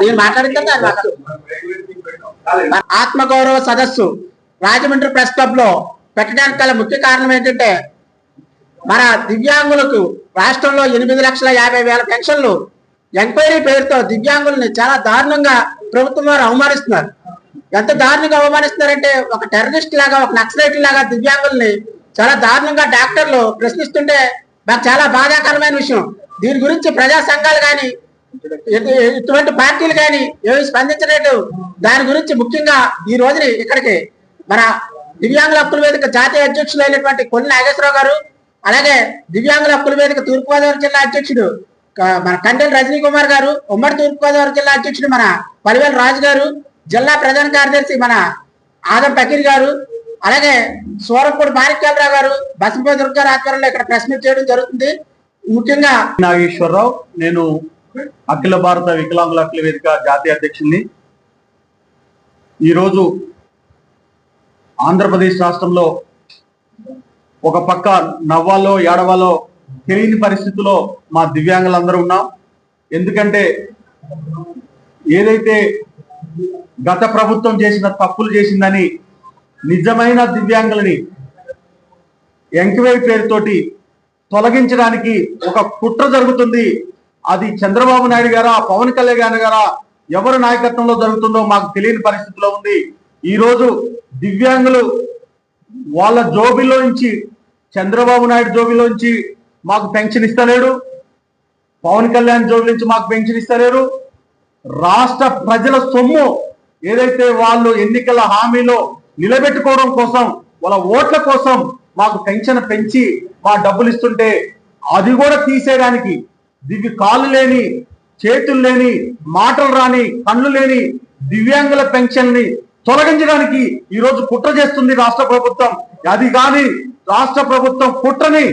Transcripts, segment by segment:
నేను మాట్లాడుతున్నా ఆత్మగౌరవ సదస్సు రాజమండ్రి ప్రెస్ క్లబ్లో పెట్టడానికి గల ముఖ్య కారణం ఏంటంటే మన దివ్యాంగులకు రాష్ట్రంలో ఎనిమిది లక్షల యాభై వేల పెన్షన్లు. ఎంక్వైరీ పేరుతో దివ్యాంగుల్ని చాలా దారుణంగా ప్రభుత్వం వారు అవమానిస్తున్నారు. ఎంత దారుణంగా అవమానిస్తున్నారంటే ఒక టెర్రరిస్ట్ లాగా ఒక నక్సలైట్ లాగా దివ్యాంగుల్ని చాలా దారుణంగా డాక్టర్లు ప్రశ్నిస్తుంటే నాకు చాలా బాధాకరమైన విషయం. దీని గురించి ప్రజా సంఘాలు కానీ ఇటువంటి పార్టీలు కానీ ఏమి స్పందించలేదు. దాని గురించి ముఖ్యంగా ఈ రోజుని ఇక్కడికి మన దివ్యాంగుల హక్కుల వేదిక జాతీయ అధ్యక్షులు అయినటువంటి కొన్ని నాగేశ్వరరావు గారు అలాగే దివ్యాంగుల హక్కుల వేదిక తూర్పుగోదావరి జిల్లా అధ్యక్షుడు మన కండెల రజనీ కుమార్ గారు ఉమ్మడి తూర్పుగోదావరి జిల్లా అధ్యక్షుడు మన పలివేల రాజు గారు జిల్లా ప్రధాన కార్యదర్శి మన ఆదం పకీర్ గారు అలాగే సూరంపూడి మాణిక్యాలరావు గారు బసంపై దుర్గ ఆధ్వర్యంలో ఇక్కడ ప్రెస్ మీట్ చేయడం జరుగుతుంది. ముఖ్యంగా నాగేశ్వరరావు నేను అఖిల భారత వికలాంగుల అఖిల వేదిక జాతీయ అధ్యక్షుడిని ఈరోజు ఆంధ్రప్రదేశ్ రాష్ట్రంలో ఒక పక్క నవ్వాలో ఏడవాలో తెలియని పరిస్థితిలో మా దివ్యాంగులందరూ ఉన్నాం. ఎందుకంటే ఏదైతే గత ప్రభుత్వం చేసిన తప్పులు చేసిందని నిజమైన దివ్యాంగులని ఎంక్వైరీ పేరుతోటి తొలగించడానికి ఒక కుట్ర జరుగుతుంది. అది చంద్రబాబు నాయుడు గారా పవన్ కళ్యాణ్ గారా ఎవరు నాయకత్వంలో జరుగుతుందో మాకు తెలియని పరిస్థితిలో ఉంది. ఈరోజు దివ్యాంగులు వాళ్ళ జోబిలో నుంచి చంద్రబాబు నాయుడు జోబిలో నుంచి మాకు పెన్షన్ ఇస్తలేడు. పవన్ కళ్యాణ్ జోబి నుంచి మాకు పెన్షన్ ఇస్తలేరు. రాష్ట్ర ప్రజల సొమ్ము ఏదైతే వాళ్ళు ఎన్నికల హామీలో నిలబెట్టుకోవడం కోసం వాళ్ళ ఓట్ల కోసం మాకు పెన్షన్ పెంచి మా డబ్బులు ఇస్తుంటే అది కూడా తీసేయడానికి దివ్య కాళ్ళు లేని చేతులు లేని మాటలు రాని కళ్ళు లేని దివ్యాంగుల పెన్షన్ని తొలగించడానికి ఈరోజు కుట్ర చేస్తుంది రాష్ట్ర ప్రభుత్వం. అది కానీ రాష్ట్ర ప్రభుత్వం కుట్రని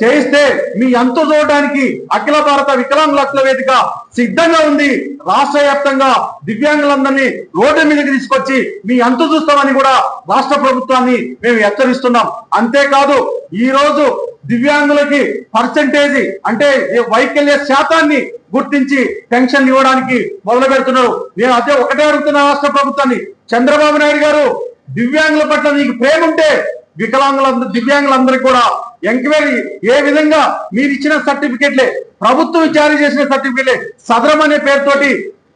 చేయిస్తే మీ అంతు చూడడానికి అఖిల భారత వికలాంగుల వేదిక సిద్ధంగా ఉంది. రాష్ట్ర వ్యాప్తంగా దివ్యాంగులందరినీ రోడ్డు మీదకి తీసుకొచ్చి మీ అంతు చూస్తామని కూడా రాష్ట్ర ప్రభుత్వాన్ని మేము హెచ్చరిస్తున్నాం. అంతేకాదు ఈ రోజు దివ్యాంగులకి పర్సంటేజ్ అంటే వైకల్య శాతాన్ని గుర్తించి పెన్షన్ ఇవ్వడానికి మొదలు పెడుతున్నారు. నేను అదే ఒకటే అడుగుతున్నా రాష్ట్ర ప్రభుత్వాన్ని. చంద్రబాబు నాయుడు గారు దివ్యాంగుల పట్ల నీకు ప్రేమ ఉంటే వికలాంగులందరూ దివ్యాంగులందరికీ కూడా ఎంక్వైరీ ఏ విధంగా మీరు ఇచ్చిన సర్టిఫికెట్లే ప్రభుత్వం జారీ చేసిన సర్టిఫికెట్లే సదరం అనే పేరుతోటి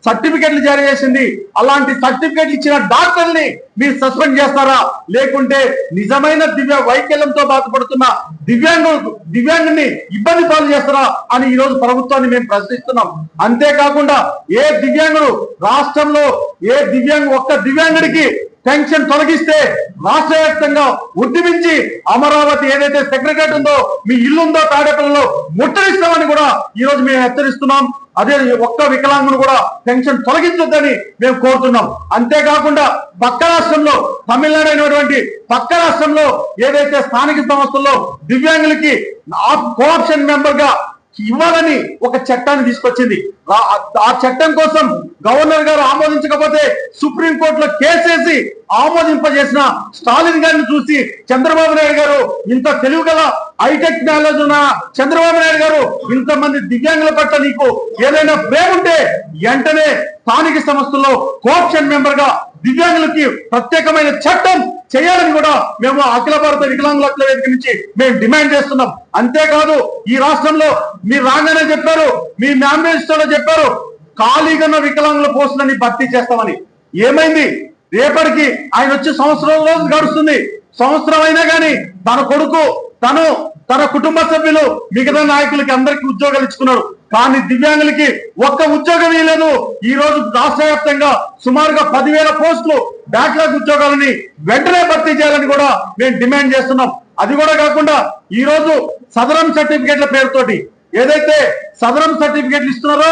సర్టిఫికెట్లు జారీ చేసింది. అలాంటి సర్టిఫికెట్లు ఇచ్చిన డాక్టర్ని మీరు సస్పెండ్ చేస్తారా? లేకుంటే నిజమైన దివ్య వైకల్యంతో బాధపడుతున్న దివ్యాంగు దివ్యాంగుని ఇబ్బంది పాలు చేస్తారా అని ఈ రోజు ప్రభుత్వాన్ని మేము ప్రశ్నిస్తున్నాం. అంతేకాకుండా ఏ దివ్యాంగుడు రాష్ట్రంలో ఏ దివ్యాంగు ఒక్క దివ్యాంగుడికి టెన్షన్ తొలగిస్తే రాష్ట్ర వ్యాప్తంగా ఉద్యమించి అమరావతి ఏదైతే సెక్రటరేట్ ఉందో మీ ఇల్లు ఉందో తాడేపల్లిలో ముట్టడిస్తామని కూడా ఈ రోజు మేము హెచ్చరిస్తున్నాం. అదే ఒక్క వికలాంగును కూడా పెన్షన్ తొలగించొద్దని మేము కోరుతున్నాం. అంతేకాకుండా పక్క రాష్ట్రంలో తమిళనాడు అయినటువంటి పక్క రాష్ట్రంలో ఏదైతే స్థానిక సంస్థల్లో దివ్యాంగులకి కోఆప్షన్ మెంబర్గా ఇవ్వాలని ఒక చట్టాన్ని తీసుకొచ్చింది. ఆ చట్టం కోసం గవర్నర్ గారు ఆమోదించకపోతే సుప్రీంకోర్టులో కేసేసి ఆమోదింపజేసిన స్టాలిన్ గారిని చూసి చంద్రబాబు నాయుడు గారు ఇంత తెలివి గల హైటెక్ నాలెడ్జ్ ఉన్న చంద్రబాబు నాయుడు గారు ఇంతమంది దివ్యాంగుల పట్ల నీకు ఏదైనా ప్రేమ ఉంటే వెంటనే స్థానిక సంస్థల్లో కోఆప్షన్ మెంబర్గా దివ్యాంగులకి ప్రత్యేకమైన చట్టం చేయాలని కూడా మేము అఖిల భారత వికలాంగుల వేదిక నుంచి మేము డిమాండ్ చేస్తున్నాం. అంతేకాదు ఈ రాష్ట్రంలో మీరు రాగానే చెప్పారు మీ మేనిఫెస్టోలో చెప్పారు ఖాళీగా ఉన్న వికలాంగుల పోస్టులని భర్తీ చేస్తామని. ఏమైంది? రేపటికి ఆయన వచ్చి సంవత్సరం రోజు గడుస్తుంది. సంవత్సరం అయినా కానీ తన కొడుకు తను తన కుటుంబ సభ్యులు మిగతా నాయకులకి అందరికి ఉద్యోగాలు ఇచ్చుకున్నాడు కానీ దివ్యాంగులకి ఒక్క ఉద్యోగం ఇవ్వలేదు ఈ రోజు రాష్ట్ర వ్యాప్తంగా సుమారుగా పదివేల పోస్టులు బ్యాక్లాగ్ ఉద్యోగాలని వెంటనే భర్తీ చేయాలని కూడా మేము డిమాండ్ చేస్తున్నాం. అది కూడా కాకుండా ఈ రోజు సదరం సర్టిఫికేట్ల పేరుతోటి ఏదైతే సదరం సర్టిఫికేట్లు ఇస్తున్నారో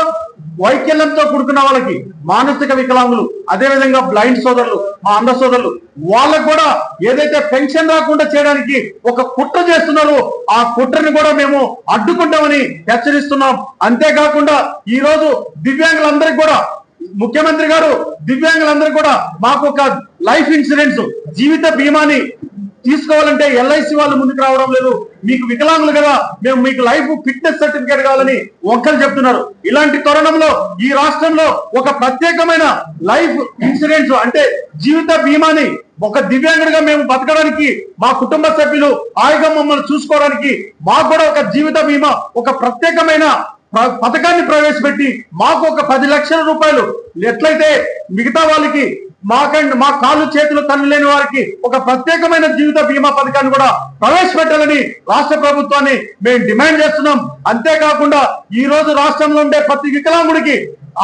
వైకల్యంతో కూడుకున్న వాళ్ళకి మానసిక వికలాంగులు అదే విధంగా బ్లైండ్ సోదరులు మా అంధ సోదరులు వాళ్ళకు కూడా ఏదైతే పెన్షన్ రాకుండా చేయడానికి ఒక కుట్ర చేస్తున్నారో ఆ కుట్రని కూడా మేము అడ్డుకుంటామని హెచ్చరిస్తున్నాం. అంతేకాకుండా ఈ రోజు దివ్యాంగులందరికీ కూడా ముఖ్యమంత్రి గారు దివ్యాంగులందరూ కూడా మాకు ఒక లైఫ్ ఇన్సూరెన్స్ జీవిత బీమాని తీసుకోవాలంటే ఎల్ఐసి వాళ్ళు ముందుకు రావడం లేదు. మీకు వికలాంగులు కదా మేము మీకు లైఫ్ ఫిట్నెస్ సర్టిఫికేట్ కావాలని ఒక్కరు చెప్తున్నారు. ఇలాంటి తరుణంలో ఈ రాష్ట్రంలో ఒక ప్రత్యేకమైన లైఫ్ ఇన్సూరెన్స్ అంటే జీవిత బీమాని ఒక దివ్యాంగుడిగా మేము బతకడానికి మా కుటుంబ సభ్యులు ఆయుధం మమ్మల్ని చూసుకోవడానికి మాకు కూడా ఒక జీవిత బీమా ఒక ప్రత్యేకమైన పథకాన్ని ప్రవేశపెట్టి మాకు ఒక పది లక్షల రూపాయలు. ఎట్లయితే మిగతా వాళ్ళకి మాకండ్ మా కాళ్ళు చేతులు తల్లి లేని వారికి ఒక ప్రత్యేకమైన జీవిత బీమా పథకాన్ని కూడా ప్రవేశపెట్టాలని రాష్ట్ర ప్రభుత్వాన్ని మేము డిమాండ్ చేస్తున్నాం. అంతేకాకుండా ఈ రోజు రాష్ట్రంలో ఉండే ప్రతి వికలాంగుడికి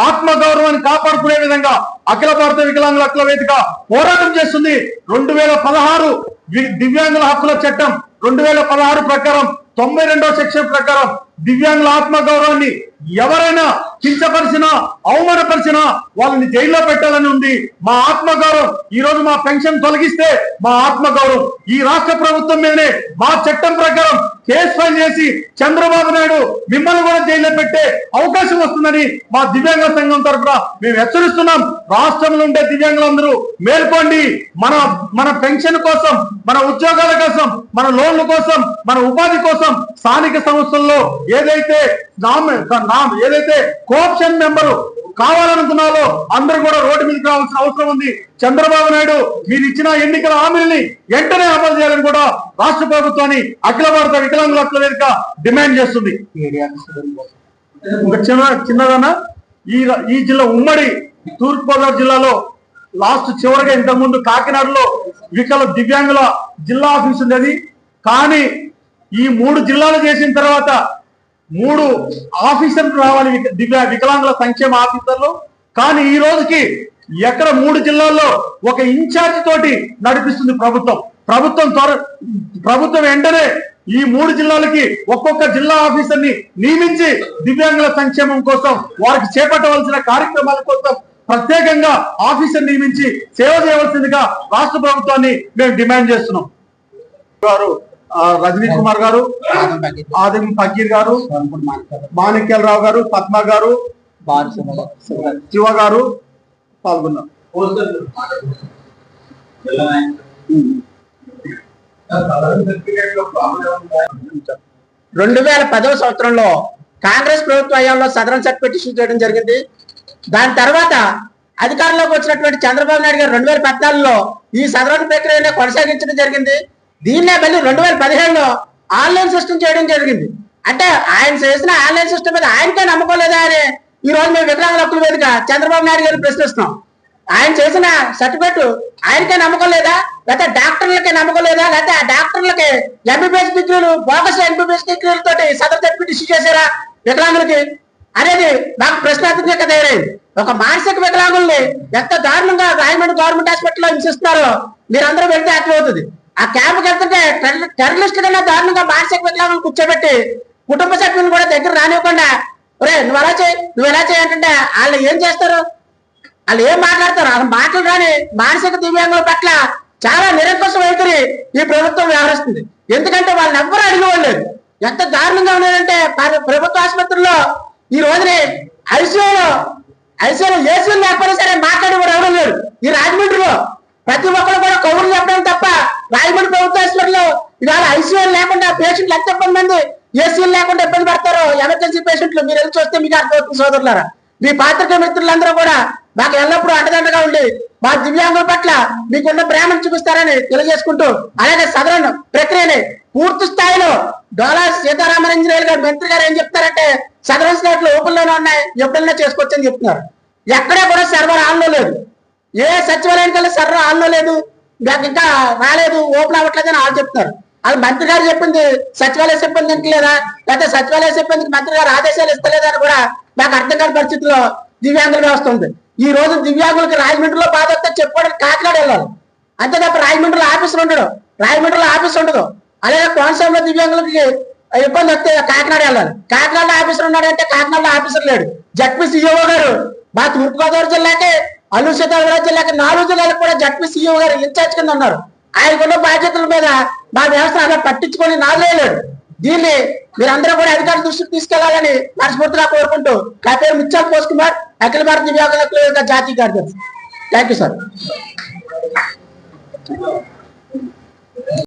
ఆత్మగౌరవాన్ని కాపాడుకునే విధంగా అఖిల భారత వికలాంగుల హక్కుల వేదిక పోరాటం చేస్తుంది. రెండు వేల పదహారు దివ్యాంగుల హక్కుల చట్టం రెండు వేల పదహారు ప్రకారం తొంభై రెండో సెక్షన్ ప్రకారం దివ్యాంగుల ఆత్మ గౌరవాన్ని ఎవరైనా కించపరిచినా అవమానపరిచినా వాళ్ళని జైల్లో పెట్టాలని ఉంది. మా ఆత్మగౌరవం. ఈ రోజు మా పెన్షన్ తొలగిస్తే మా ఆత్మగౌరవం. ఈ రాష్ట్ర ప్రభుత్వం మీదనే మా చట్టం ప్రకారం కేసు ఫైల్ చేసి చంద్రబాబు నాయుడు మిమ్మల్ని కూడా జైల్లో పెట్టే అవకాశం వస్తుందని మా దివ్యాంగ సంఘం తరఫున మేము హెచ్చరిస్తున్నాం. రాష్ట్రంలో ఉండే దివ్యాంగులందరూ మేల్కోండి. మన మన పెన్షన్ కోసం మన ఉద్యోగాల కోసం మన లోన్ల కోసం మన ఉపాధి కోసం స్థానిక సంస్థల్లో ఏదైతే నామ ఏదైతే కోఆప్షన్ మెంబరు కావాలనుకున్నారో అందరూ కూడా రోడ్డు మీదకి రావాల్సిన అవసరం ఉంది. చంద్రబాబు నాయుడు మీరు ఇచ్చిన ఎన్నికల హామీల్ని వెంటనే అమలు చేయాలని కూడా రాష్ట్ర ప్రభుత్వాన్ని అఖిల భారత వికలాంగుల అట్ల వేదిక డిమాండ్ చేస్తుంది. ఒక చిన్న చిన్నదన్నా ఈ ఈ జిల్లా ఉమ్మడి తూర్పుగోదావరి జిల్లాలో లాస్ట్ చివరిగా ఇంతకుముందు కాకినాడలో వికల దివ్యాంగుల జిల్లా ఆఫీస్ ఉండేది. కానీ ఈ మూడు జిల్లాలు చేసిన తర్వాత మూడు ఆఫీసర్లు రావాలి దివ్యా వికలాంగుల సంక్షేమ ఆఫీసర్లు. కానీ ఈ రోజుకి ఎక్కడ మూడు జిల్లాల్లో ఒక ఇన్ఛార్జ్ తోటి నడిపిస్తుంది ప్రభుత్వం. ప్రభుత్వం త్వర ప్రభుత్వం వెంటనే ఈ మూడు జిల్లాలకి ఒక్కొక్క జిల్లా ఆఫీసర్ని నియమించి దివ్యాంగుల సంక్షేమం కోసం వారికి చేపట్టవలసిన కార్యక్రమాల కోసం ప్రత్యేకంగా ఆఫీసర్ నియమించి సేవ చేయవలసిందిగా రాష్ట్ర ప్రభుత్వాన్ని మేము డిమాండ్ చేస్తున్నాం. గారు ఆ, రజనీష్ కుమార్ గారు ఆదిం ఫకీర్ గారు మాణిక్యాలరావు గారు పద్మ గారు శివ గారు పాల్గొన్నారు రెండు వేల పదవ సంవత్సరంలో కాంగ్రెస్ ప్రభుత్వ హయాంలో సదరన్ సర్టిఫికేట్ ఇష్యూ చేయడం జరిగింది. దాని తర్వాత అధికారంలోకి వచ్చినటువంటి చంద్రబాబు నాయుడు గారు రెండు వేల పద్నాలుగులో ఈ సదరన్ ప్రక్రియను కొనసాగించడం జరిగింది. దీన్నే మళ్ళీ రెండు వేల పదిహేడులో ఆన్లైన్ సిస్టమ్ చేయడం జరిగింది. అంటే ఆయన చేసిన ఆన్లైన్ సిస్టమ్ మీద ఆయనకే నమ్మకం లేదా అని ఈ రోజు మేము వికలాంగుల హక్కుల వేదిక చంద్రబాబు నాయుడు గారిని ప్రశ్నిస్తున్నాం ఆయన చేసిన సర్టిఫికెట్ ఆయనకే నమ్మకం లేదా? లేకపోతే డాక్టర్లకే నమ్మకం లేదా? లేకపోతే ఆ డాక్టర్లకి ఎంబీబీఎస్ డిగ్రీలు బోగస్ ఎంబీబీఎస్ డిగ్రీలతో తోటి సదర్ సర్టిఫికెట్ ఇష్యూ చేశారా వికలాంగులకి? అనేది నాకు ప్రశ్నార్థకంగా తయారైంది. ఒక మానసిక వికలాంగుల్ని ఎంత దారుణంగా రాయమండ్రి గవర్నమెంట్ హాస్పిటల్లో హింసిస్తున్నారో మీరందరూ వెళ్తే అర్థమవుతుంది ఆ క్యాంప్కి వెళ్తుంటే టెర్రలిస్ట్ కన్నా దారుణంగా మానసిక వికలాంగులు కూర్చోబెట్టి కుటుంబ సభ్యులను కూడా దగ్గర రానివ్వకుండా ఒరే నువ్వు అలా చేయి? నువ్వు ఎలా చేయాలంటే వాళ్ళు ఏం చేస్తారు? వాళ్ళు ఏం మాట్లాడతారు? వాళ్ళ మాటలు రాని మానసిక దివ్యాంగుల పట్ల చాలా నిరంకుశ వైఖరి ఈ ప్రభుత్వం వ్యవహరిస్తుంది. ఎందుకంటే వాళ్ళని ఎవ్వరూ అడిగేవాళ్ళు ఎంత దారుణంగా ఉన్నారంటే ప్రభుత్వ ఆసుపత్రుల్లో ఈ రోజుని ఐసీయూలో ఐసీయూలో ఏసీలు లేకపోయినా సరే మాట్లాడేవారు ఎవరు లేరు. ఈ రాజమండ్రిలో ప్రతి ఒక్కరు కూడా కౌరులు చెప్పడం తప్ప రాజమండ్రి ప్రభుత్వ హాస్పిటల్లో ఇవాళ ఐసీయూలు లేకుండా పేషెంట్లు ఎంత మంది ఏసీలు లేకుండా ఇబ్బంది పడతారు? ఎమర్జెన్సీ పేషెంట్లు మీరు వెళ్ళి చూస్తే మీకు అర్థమవుతుంది సోదరులారా. మీ పాత్రిక మిత్రులందరూ కూడా మాకు ఎల్లప్పుడూ అండదండగా ఉండి మా దివ్యాంగుల పట్ల మీకున్న ప్రేమను చూపిస్తారని తెలియజేసుకుంటూ అలాగే సదరన్ ప్రక్రియని పూర్తి స్థాయిలో డోలా ఇంజనీర్ గారు మంత్రి గారు ఏం చెప్తారంటే సదరన్ స్టేట్లు ఓపెన్లోనే ఉన్నాయి ఎప్పుడైనా చేసుకోవచ్చని చెప్తున్నారు. ఎక్కడా కూడా సర్వర్ ఆన్లో లేదు. ఏ సచివాలయానికి వెళ్ళి సర్వర్ ఆన్లో లేదు. ఇంకా రాలేదు ఓపెన్ అవ్వట్లేదని వాళ్ళు చెప్తున్నారు. అది మంత్రి గారు చెప్పింది సచివాలయ సిబ్బంది ఇంటలేదా లేకపోతే సచివాలయ సిబ్బందికి మంత్రి గారు ఆదేశాలు ఇస్తలేదా అని కూడా నాకు అర్థం కాని పరిస్థితుల్లో దివ్యాంగుల వ్యవస్థ ఉంది. ఈ రోజు దివ్యాంగులకి రాజమండ్రిలో బాధ వస్తే చెప్పుకోవడానికి కాకినాడ వెళ్ళాలి. అంతే తప్ప రాజమండ్రిలో ఆఫీసులు ఉండడు రాజమండ్రిలో ఆఫీస్ ఉండదు. అలాగే కోనసీమలో దివ్యాంగులకి ఇబ్బంది వస్తే కాకినాడ వెళ్ళాలి. కాకినాడ ఆఫీసర్ ఉన్నాడంటే కాకినాడలో ఆఫీసర్ లేడు. జడ్పీ సీఈఓ గారు మా తూర్పుగోదావరి జిల్లాకి అల్లూరు సీతారామరాజు జిల్లాకి నాలుగు జిల్లాలకు కూడా జడ్పీ సీఈఓ గారు ఇన్ఛార్జ్ కింద ఉన్నారు. ఆయనకున్న బాధ్యతల మీద మా వ్యవస్థ అలా పట్టించుకొని నాదలేడు దీన్ని మీరందరూ కూడా అధికార దృష్టికి తీసుకెళ్ళాలని మనస్ఫూర్తిగా కోరుకుంటూ నా పేరు ముత్యాల పోస్ కుమార్ అఖిల భారత దివ్యాంగుల జాతీయ కార్యదర్శి. Thank you sir